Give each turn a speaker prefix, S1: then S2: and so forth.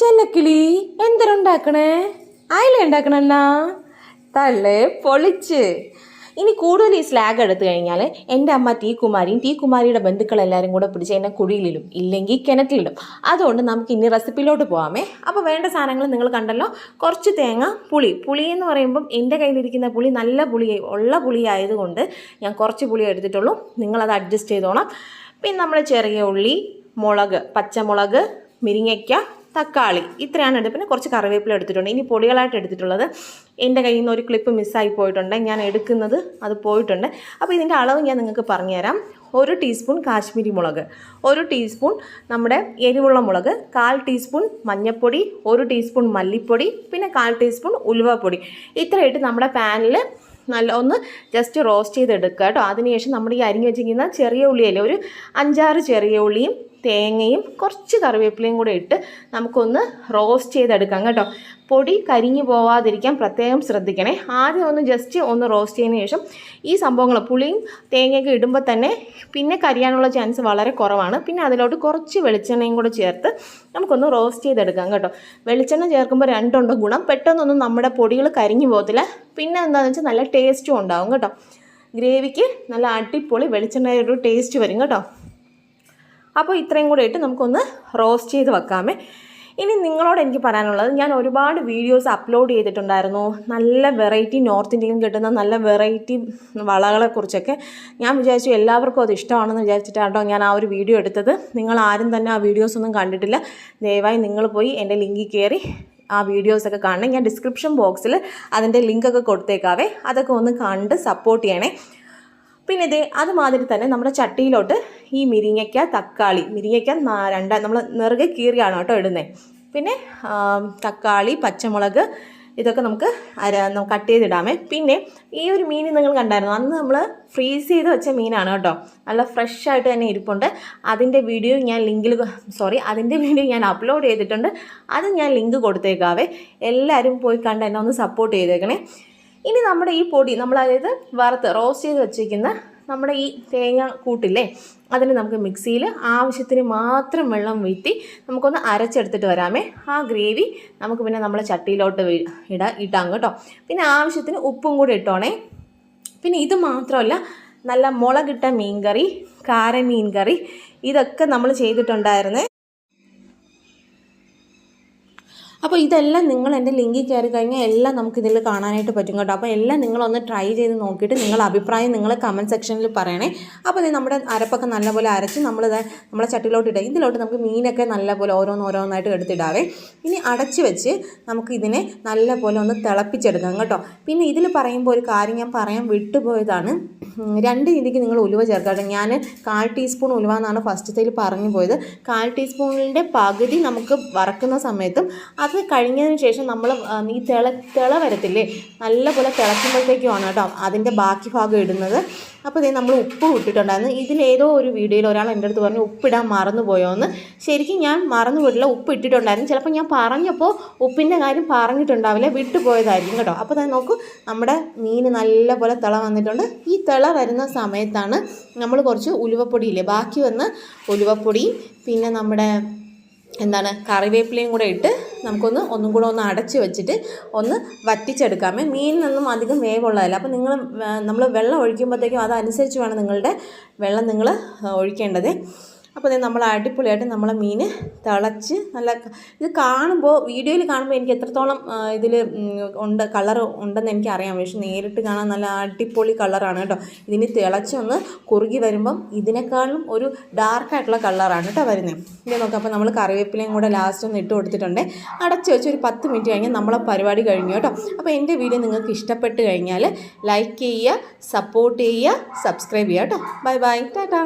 S1: ചെല്ലക്കിളി എന്തരുണ്ടാക്കണേ? അയില ഉണ്ടാക്കണണ്ണാ തള്ളേ പൊളിച്ച്. ഇനി കൂടുതൽ ഈ സ്ലാഗ് എടുത്തു കഴിഞ്ഞാൽ എന്റെ അമ്മ തീ കുമാരിയും തീ കുമാരിയുടെ ബന്ധുക്കളെല്ലാവരും കൂടെ പിടിച്ച് എന്നെ കുഴിയിലിടും ഇല്ലെങ്കിൽ കിണറ്റിലിടും. അതുകൊണ്ട് നമുക്ക് ഇനി റെസിപ്പിയിലോട്ട് പോകാമേ അപ്പോൾ വേണ്ട സാധനങ്ങൾ നിങ്ങൾ കണ്ടല്ലോ. കുറച്ച് തേങ്ങ പുളി. പുളി എന്ന് പറയുമ്പം എന്റെ കയ്യിലിരിക്കുന്ന പുളി നല്ല പുളി ഉള്ള പുളി ആയതുകൊണ്ട് ഞാൻ കുറച്ച് പുളി എടുത്തിട്ടുള്ളൂ. നിങ്ങളത് അഡ്ജസ്റ്റ് ചെയ്തോണം പിന്നെ നമ്മൾ ചെറിയ ഉള്ളി മുളക് പച്ചമുളക് മിരിങ്ങയ്ക്ക തക്കാളി. ഇത്രയാണ് എടുത്ത് പിന്നെ കുറച്ച് കറിവേപ്പില എടുത്തിട്ടുണ്ട്. ഇനി പൊടികളായിട്ട് എടുത്തിട്ടുള്ളത് എന്റെ കയ്യിൽ നിന്ന് ഒരു ക്ലിപ്പ് മിസ്സായി പോയിട്ടുണ്ട്. ഞാൻ എടുക്കുന്നത് അത് പോയിട്ടുണ്ട്. അപ്പോൾ ഇതിന്റെ അളവ് ഞാൻ നിങ്ങൾക്ക് പറഞ്ഞുതരാം. ഒരു ടീസ്പൂൺ കാശ്മീരി മുളക് ഒരു ടീസ്പൂൺ നമ്മുടെ എരിവുള്ള മുളക് കാൽ ടീസ്പൂൺ മഞ്ഞൾപ്പൊടി ഒരു ടീസ്പൂൺ മല്ലിപ്പൊടി പിന്നെ കാൽ ടീസ്പൂൺ ഉലുവപ്പൊടി. ഇത്രയിട്ട് നമ്മുടെ പാനിൽ നല്ല ഒന്ന് ജസ്റ്റ് റോസ്റ്റ് ചെയ്തെടുക്കുക കേട്ടോ. അതിനുശേഷം നമ്മൾ ഈ അരിഞ്ഞ് വെച്ചിരിക്കുന്ന ചെറിയ ഉള്ളിയല്ലേ ഒരു അഞ്ചാറ് ചെറിയ ഉള്ളിയും തേങ്ങയും കുറച്ച് കറിവേപ്പിലയും കൂടെ ഇട്ട് നമുക്കൊന്ന് റോസ്റ്റ് ചെയ്തെടുക്കാം കേട്ടോ. പൊടി കരിഞ്ഞു പോവാതിരിക്കാൻ പ്രത്യേകം ശ്രദ്ധിക്കണേ. ആദ്യം ഒന്ന് ജസ്റ്റ് ഒന്ന് റോസ്റ്റ് ചെയ്യുന്ന ശേഷം ഈ സംഭവങ്ങൾ പുളിയും തേങ്ങയൊക്കെ ഇടുമ്പോൾ തന്നെ പിന്നെ കരിയാനുള്ള ചാൻസ് വളരെ കുറവാണ്. പിന്നെ അതിലോട്ട് കുറച്ച് വെളിച്ചെണ്ണയും കൂടെ ചേർത്ത് നമുക്കൊന്ന് റോസ്റ്റ് ചെയ്തെടുക്കാം കേട്ടോ. വെളിച്ചെണ്ണ ചേർക്കുമ്പോൾ രണ്ടുണ്ട് ഗുണം. പെട്ടെന്നൊന്നും നമ്മുടെ പൊടികൾ കരിഞ്ഞു പോകത്തില്ല. പിന്നെ എന്താണെന്ന് വെച്ചാൽ നല്ല ടേസ്റ്റും ഉണ്ടാവും കേട്ടോ. ഗ്രേവിക്ക് നല്ല അടിപൊളി വെളിച്ചെണ്ണയുടെ ഒരു ടേസ്റ്റ് വരും കേട്ടോ. അപ്പോൾ ഇത്രയും കൂടെ ഇട്ട് നമുക്കൊന്ന് റോസ്റ്റ് ചെയ്ത് വെക്കാമേ. ഇനി നിങ്ങളോട് എനിക്ക് പറയാനുള്ളത് ഞാൻ ഒരുപാട് വീഡിയോസ് അപ്ലോഡ് ചെയ്തിട്ടുണ്ടായിരുന്നു. നല്ല വെറൈറ്റി നോർത്ത് ഇന്ത്യയിൽ കിട്ടുന്ന നല്ല വെറൈറ്റി വളകളെക്കുറിച്ചൊക്കെ ഞാൻ വിചാരിച്ചു എല്ലാവർക്കും അത് ഇഷ്ടമാണെന്ന് വിചാരിച്ചിട്ടാട്ടോ ഞാൻ ആ ഒരു വീഡിയോ എടുത്തത്. നിങ്ങൾ ആരും തന്നെ ആ വീഡിയോസ് ഒന്നും കണ്ടിട്ടില്ല. ദയവായി നിങ്ങൾ പോയി എന്റെ ലിങ്കിൽ കയറി ആ വീഡിയോസൊക്കെ കാണണം. ഞാൻ ഡിസ്ക്രിപ്ഷൻ ബോക്സിൽ അതിന്റെ ലിങ്കൊക്കെ കൊടുത്തേക്കാവേ. അതൊക്കെ ഒന്ന് കണ്ട് സപ്പോർട്ട് ചെയ്യണേ. പിന്നെ ഇതേ അതുമാതിരി തന്നെ നമ്മുടെ ചട്ടിയിലോട്ട് ഈ മിരിങ്ങയ്ക്ക തക്കാളി മിരിങ്ങയ്ക്ക രണ്ട നമ്മൾ നിറുകെ കീറിയാണ് കേട്ടോ ഇടുന്നത് പിന്നെ തക്കാളി പച്ചമുളക് ഇതൊക്കെ നമുക്ക് അര കട്ട് ചെയ്തിടാമേ. പിന്നെ ഈ ഒരു മീൻ നിങ്ങൾ കണ്ടായിരുന്നു അന്ന് നമ്മൾ ഫ്രീസ് ചെയ്ത് വെച്ച മീനാണ് കേട്ടോ. നല്ല ഫ്രഷ് ആയിട്ട് തന്നെ ഇരിപ്പുണ്ട്. അതിന്റെ വീഡിയോ ഞാൻ ലിങ്കിൽ സോറി അതിന്റെ വീഡിയോ ഞാൻ അപ്ലോഡ് ചെയ്തിട്ടുണ്ട്. അത് ഞാൻ ലിങ്ക് കൊടുത്തേക്കാവേ. എല്ലാവരും പോയി കണ്ട് എന്നെ ഒന്ന് സപ്പോർട്ട് ചെയ്തേക്കണേ. ഇനി നമ്മുടെ ഈ പൊടി നമ്മൾ അതായത് വറുത്ത് റോസ്റ്റ് ചെയ്ത് വെച്ചിരിക്കുന്ന നമ്മുടെ ഈ തേങ്ങ കൂട്ടില്ലേ അതിന് നമുക്ക് മിക്സിയിൽ ആവശ്യത്തിന് മാത്രം വെള്ളം വീഴ്ത്തി നമുക്കൊന്ന് അരച്ചെടുത്തിട്ട് വരാമേ. ആ ഗ്രേവി നമുക്ക് പിന്നെ നമ്മളെ ചട്ടിയിലോട്ട് ഇടാം ഇടാ ഇട്ടാം കേട്ടോ. പിന്നെ ആവശ്യത്തിന് ഉപ്പും കൂടി ഇട്ടോണേ. പിന്നെ ഇത് മാത്രമല്ല നല്ല മുളകിട്ട മീൻകറി കറി മീൻ കറി ഇതൊക്കെ നമ്മൾ ചെയ്തിട്ടുണ്ടായിരുന്നേ. അപ്പോൾ ഇതെല്ലാം നിങ്ങൾ എന്റെ ലിങ്കിൽ കയറി കഴിഞ്ഞാൽ എല്ലാം നമുക്ക് ഇതിൽ കാണാനായിട്ട് പറ്റും കേട്ടോ. അപ്പോൾ എല്ലാം നിങ്ങളൊന്ന് ട്രൈ ചെയ്ത് നോക്കിയിട്ട് നിങ്ങളുടെ അഭിപ്രായം നിങ്ങൾ കമന്റ് സെക്ഷനിൽ പറയണേ. അപ്പോൾ നമ്മുടെ അരപ്പൊക്കെ നല്ലപോലെ അരച്ച് നമ്മൾ നമ്മളെ ചട്ടിലോട്ട് ഇടുക. ഇതിലോട്ട് നമുക്ക് മീനൊക്കെ നല്ലപോലെ ഓരോന്നോരോന്നായിട്ട് എടുത്തിടാവേ. ഇനി അടച്ച് വെച്ച് നമുക്ക് ഇതിനെ നല്ലപോലെ ഒന്ന് തിളപ്പിച്ചെടുക്കാം കേട്ടോ. പിന്നെ ഇതിൽ പറയുമ്പോൾ ഒരു കാര്യം ഞാൻ പറയാൻ വിട്ടുപോയതാണ്. രണ്ട് രീതിക്ക് നിങ്ങൾ ഉലുവ ചേർക്കാം ഞാൻ കാൽ ടീസ്പൂൺ ഉലുവ എന്നാണ് ഫസ്റ്റത്തേൽ പറഞ്ഞു പോയത് കാൽ ടീസ്പൂണിന്റെ പകുതി നമുക്ക് വറക്കുന്ന സമയത്തും അത് കഴിഞ്ഞതിന് ശേഷം നമ്മൾ ഈ തിള തിള വരത്തില്ലേ? നല്ലപോലെ തിളക്കുമ്പോഴത്തേക്കുമാണ് കേട്ടോ അതിന്റെ ബാക്കി ഭാഗം ഇടുന്നത്. അപ്പോൾ ഇതേ നമ്മൾ ഉപ്പ് ഇട്ടിട്ടുണ്ടായിരുന്നു. ഇതിലേതോ ഒരു വീഡിയോയിൽ ഒരാൾ എന്റെ അടുത്ത് പറഞ്ഞു ഉപ്പിടാൻ മറന്നു പോയോന്ന്. ശരിക്കും ഞാൻ മറന്നു പോയിട്ടില്ല ഉപ്പ് ഇട്ടിട്ടുണ്ടായിരുന്നു. ചിലപ്പോൾ ഞാൻ പറഞ്ഞപ്പോൾ ഉപ്പിന്റെ കാര്യം പറഞ്ഞിട്ടുണ്ടാവില്ല വിട്ടുപോയതായിരിക്കും കേട്ടോ. അപ്പോൾ തന്നെ നോക്കൂ നമ്മുടെ മീൻ നല്ലപോലെ തിള വന്നിട്ടുണ്ട്. ഈ തിള വരുന്ന സമയത്താണ് നമ്മൾ കുറച്ച് ഉലുവപ്പൊടിയില്ലേ ബാക്കി വന്ന ഉലുവപ്പൊടി പിന്നെ നമ്മുടെ എന്താണ് കറിവേപ്പിലയും കൂടെ ഇട്ട് നമുക്കൊന്ന് ഒന്നും കൂടെ ഒന്ന് അടച്ച് വെച്ചിട്ട് ഒന്ന് വറ്റിച്ചെടുക്കാമേ. മീനിനൊന്നും അധികം വേവുള്ളതല്ല. അപ്പോൾ നിങ്ങൾ നമ്മൾ വെള്ളം ഒഴിക്കുമ്പോഴത്തേക്കും അതനുസരിച്ച് വേണം നിങ്ങളുടെ വെള്ളം നിങ്ങൾ ഒഴിക്കേണ്ടത്. അപ്പോൾ നമ്മൾ അടിപൊളിയായിട്ട് നമ്മളെ മീൻ തിളച്ച് നല്ല ഇത് കാണുമ്പോൾ വീഡിയോയിൽ കാണുമ്പോൾ എനിക്ക് എത്രത്തോളം ഇതിൽ ഉണ്ട് കളർ ഉണ്ടെന്ന് എനിക്ക് അറിയാം. പക്ഷെ നേരിട്ട് കാണാൻ നല്ല അടിപൊളി കളറാണ് കേട്ടോ. ഇതിന് തിളച്ചൊന്ന് കുറുകി വരുമ്പം ഇതിനേക്കാളും ഒരു ഡാർക്കായിട്ടുള്ള കളറാണ് കേട്ടോ വരുന്നത് ഇത് നോക്കാം അപ്പോൾ നമ്മൾ കറിവേപ്പിലയും കൂടെ ലാസ്റ്റ് ഒന്ന് ഇട്ട് കൊടുത്തിട്ടുണ്ട്. അടച്ച് വെച്ച് ഒരു പത്ത് മിനിറ്റ് കഴിഞ്ഞാൽ നമ്മളെ പരിപാടി കഴിഞ്ഞു കേട്ടോ. അപ്പോൾ എന്റെ വീഡിയോ നിങ്ങൾക്ക് ഇഷ്ടപ്പെട്ട് കഴിഞ്ഞാൽ ലൈക്ക് ചെയ്യുക സപ്പോർട്ട് ചെയ്യുക സബ്സ്ക്രൈബ് ചെയ്യുക കേട്ടോ. Bye bye Tata